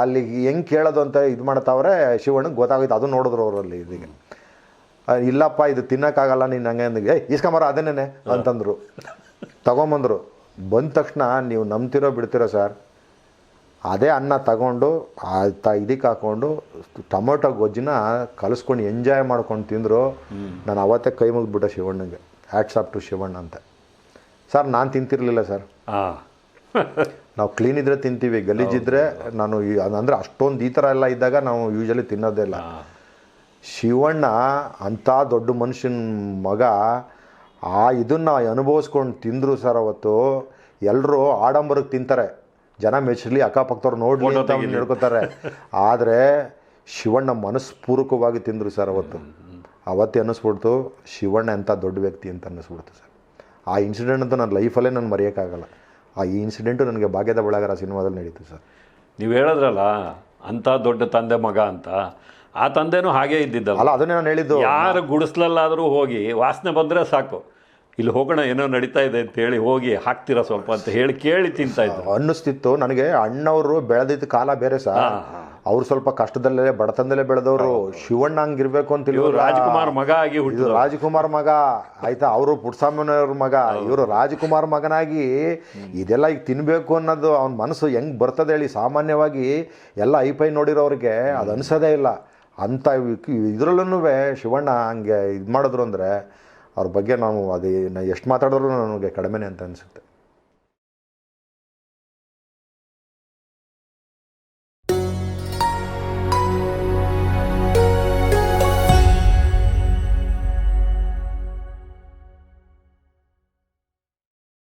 ಅಲ್ಲಿ ಹೆಂಗೆ ಕೇಳೋದು ಅಂತ ಇದು ಮಾಡ್ತಾವ್ರೆ ಶಿವಣ್ಣಗೆ ಗೊತ್ತಾಗೋಯ್ತು. ಅದು ನೋಡಿದ್ರು ಅವರಲ್ಲಿ ಇದೀಗ. ಇಲ್ಲಪ್ಪ ಇದು ತಿನ್ನಕ್ಕಾಗಲ್ಲ ನೀನು ಹಂಗೆ ಅಂದಿಗೆ ಏಯ್ ಇಸ್ಕೊಂಬರ ಅದನ್ನೇ ಅಂತಂದರು. ತಗೊಂಬಂದರು. ಬಂದ ತಕ್ಷಣ ನೀವು ನಂಬ್ತಿರೋ ಬಿಡ್ತಿರೋ ಸರ್? ಅದೇ ಅನ್ನ ತಗೊಂಡು ಆ ತ ಇದಕ್ಕೆ ಹಾಕ್ಕೊಂಡು ಟೊಮೊಟೊ ಗೊಜ್ಜನ್ನ ಕಲಿಸ್ಕೊಂಡು ಎಂಜಾಯ್ ಮಾಡ್ಕೊಂಡು ತಿಂದರು. ನಾನು ಅವತ್ತೇ ಕೈ ಮುಗಿದ್ಬಿಟ್ಟೆ ಶಿವಣ್ಣಗೆ. ಹ್ಯಾಟ್ಸ್ ಆಫ್ ಟು ಶಿವಣ್ಣ ಅಂತ. ಸರ್ ನಾನು ತಿಂತಿರಲಿಲ್ಲ ಸರ್. ಹಾಂ ನಾವು ಕ್ಲೀನ್ ಇದ್ರೆ ತಿಂತೀವಿ ಗಲೀಜಿದ್ರೆ ನಾನು ಅಂದರೆ ಅಷ್ಟೊಂದು ಈ ಥರ ಎಲ್ಲ ಇದ್ದಾಗ ನಾವು ಯೂಶಲಿ ತಿನ್ನೋದೇ ಇಲ್ಲ. ಶಿವಣ್ಣ ಅಂಥ ದೊಡ್ಡ ಮನುಷ್ಯನ ಮಗ ಆ ಇದನ್ನು ಅನುಭವಿಸ್ಕೊಂಡು ತಿಂದರು ಸರ್ ಅವತ್ತು ಎಲ್ಲರೂ ಆಡಂಬರಕ್ಕೆ ತಿಂತಾರೆ. ಜನ ಮೆಚ್ಚಲಿ ಅಕ್ಕಪಕ್ಕದವ್ರು ನೋಡ್ಲಿ ಅಂತ ಹೇಳ್ಕೊತಾರೆ. <laughs> ಆದರೆ ಶಿವಣ್ಣ ಮನಸ್ಪೂರ್ವಕವಾಗಿ ತಿಂದರು ಸರ್ ಅವತ್ತು. ಅವತ್ತೇ ಅನ್ನಿಸ್ಬಿಡ್ತು ಶಿವಣ್ಣ ಎಂಥ ದೊಡ್ಡ ವ್ಯಕ್ತಿ ಅಂತ ಅನ್ನಿಸ್ಬಿಡ್ತು ಸರ್. ಆ ಇನ್ಸಿಡೆಂಟ್ ಅಂತೂ ನನ್ನ ಲೈಫಲ್ಲೇ ನಾನು ಮರೆಯೋಕ್ಕಾಗಲ್ಲ. ಆ ಇನ್ಸಿಡೆಂಟು ನನಗೆ ಭಾಗ್ಯದ ಬಳಗರ ಸಿನಿಮಾದಲ್ಲಿ ನಡೀತು ಸರ್. ನೀವು ಹೇಳಿದ್ರಲ್ಲ ಅಂಥ ದೊಡ್ಡ ತಂದೆ ಮಗ ಅಂತ ಆ ತಂದೆನೂ ಹಾಗೇ ಇದ್ದಿದ್ದ ಅಲ್ಲ ಅದನ್ನೇ ನಾನು ಹೇಳಿದ್ದು. ಯಾರು ಗುಡಿಸ್ಲಲ್ಲಾದರೂ ಹೋಗಿ ವಾಸನೆ ಬಂದರೆ ಸಾಕು. ಇಲ್ಲಿ ಹೋಗೋಣ ಏನೋ ನಡೀತಾ ಇದೆ ಅಂತ ಹೇಳಿ ಹೋಗಿ ಹಾಕ್ತೀರಾ ಸ್ವಲ್ಪ ಅಂತ ಹೇಳಿ ಕೇಳಿ ತಿಂತಾ ಇದ್ರು. ಅನ್ನಿಸ್ತಿತ್ತು. ನನಗೆ ಅಣ್ಣವರು ಬೆಳೆದಿದ್ದ ಕಾಲ ಬೇರೆ ಸಹ ಅವ್ರು ಸ್ವಲ್ಪ ಕಷ್ಟದಲ್ಲೇ ಬಡತನದಲ್ಲೇ ಬೆಳೆದವರು. ಶಿವಣ್ಣ ಹಂಗಿರ್ಬೇಕು ಅಂತ ಇವ್ರು ರಾಜ್ಕುಮಾರ್ ಮಗ ಆಗಿ ಹುಟ್ಟಿದ್ರು ರಾಜ್ಕುಮಾರ್ ಮಗ. ಆಯ್ತಾ? ಅವರು ಪುಟ್ಸಾಮನವ್ರ ಮಗ. ಇವರು ರಾಜ್ಕುಮಾರ್ ಮಗನಾಗಿ ಇದೆಲ್ಲ ಈಗ ತಿನ್ಬೇಕು ಅನ್ನೋದು ಅವ್ನ ಮನಸ್ಸು ಹೆಂಗ್ ಬರ್ತದೆ ಹೇಳಿ ಸಾಮಾನ್ಯವಾಗಿ ಎಲ್ಲ ಐಪೈ ನೋಡಿರೋರಿಗೆ ಅದು ಅನ್ಸೋದೇ ಇಲ್ಲ. ಅಂಥ ಇದರಲ್ಲೂ ಶಿವಣ್ಣ ಹಂಗೆ ಇದು ಮಾಡಿದ್ರು ಅಂದರೆ ಅವ್ರ ಬಗ್ಗೆ ನಾವು ಅದು ಎಷ್ಟು ಮಾತಾಡಿದ್ರು ನನಗೆ ಕಡಿಮೆನೆ ಅಂತ ಅನಿಸುತ್ತೆ.